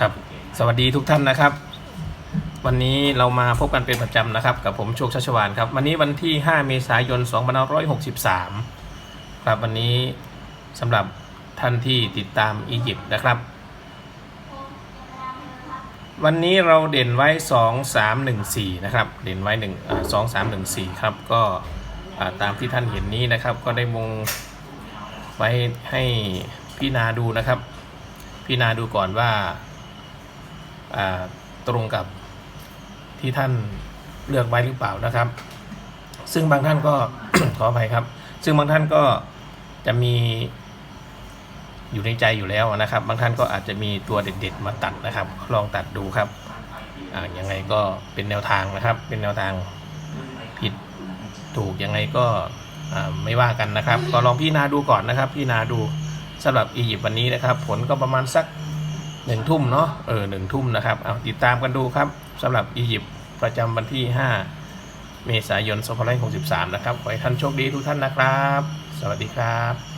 ครับ สวัสดีทุกท่านนะครับ วันนี้เรามาพบกันเป็นประจำนะครับ กับผมโชคชัชวานครับ วันนี้วันที่ 5 เมษายน 2563 ครับวันนี้สำหรับท่านที่ติดตามอียิปต์นะครับ วันนี้เราเด่นไว้ 2 3 1 4 นะครับ เด่นไว้1 2 3 1 4 ครับ ก็ตามที่ท่านเห็นนี้นะครับ ก็ได้มงไว้ให้พี่นาดูนะครับ พี่นาดูก่อนว่า ตรงกับที่ท่านเลือกไว้หรือเปล่านะครับ ซึ่งบางท่านก็ขออภัยครับ ซึ่งบางท่านก็จะมีอยู่ในใจอยู่แล้วนะครับ บางท่านก็อาจจะมีตัวเด็ดๆมาตัดนะครับ ลองตัดดูครับอ่ายังไงก็เป็นแนวทางนะครับ เป็นแนวทางผิดถูกยังไงก็ไม่ว่ากันนะครับ ก็ลองพี่นาดูก่อนนะครับ พี่นาดูสำหรับอียิปต์วันนี้นะครับ ผลก็ประมาณสัก หนึ่งทุ่มเนาะเออหนึ่งทุ่มนะครับเอาติดตามกันดูครับสำหรับอียิปต์ประจำวันที่ 5 เมษายน 2563 นะครับ ขอให้ท่านโชคดีทุกท่านนะครับ สวัสดีครับ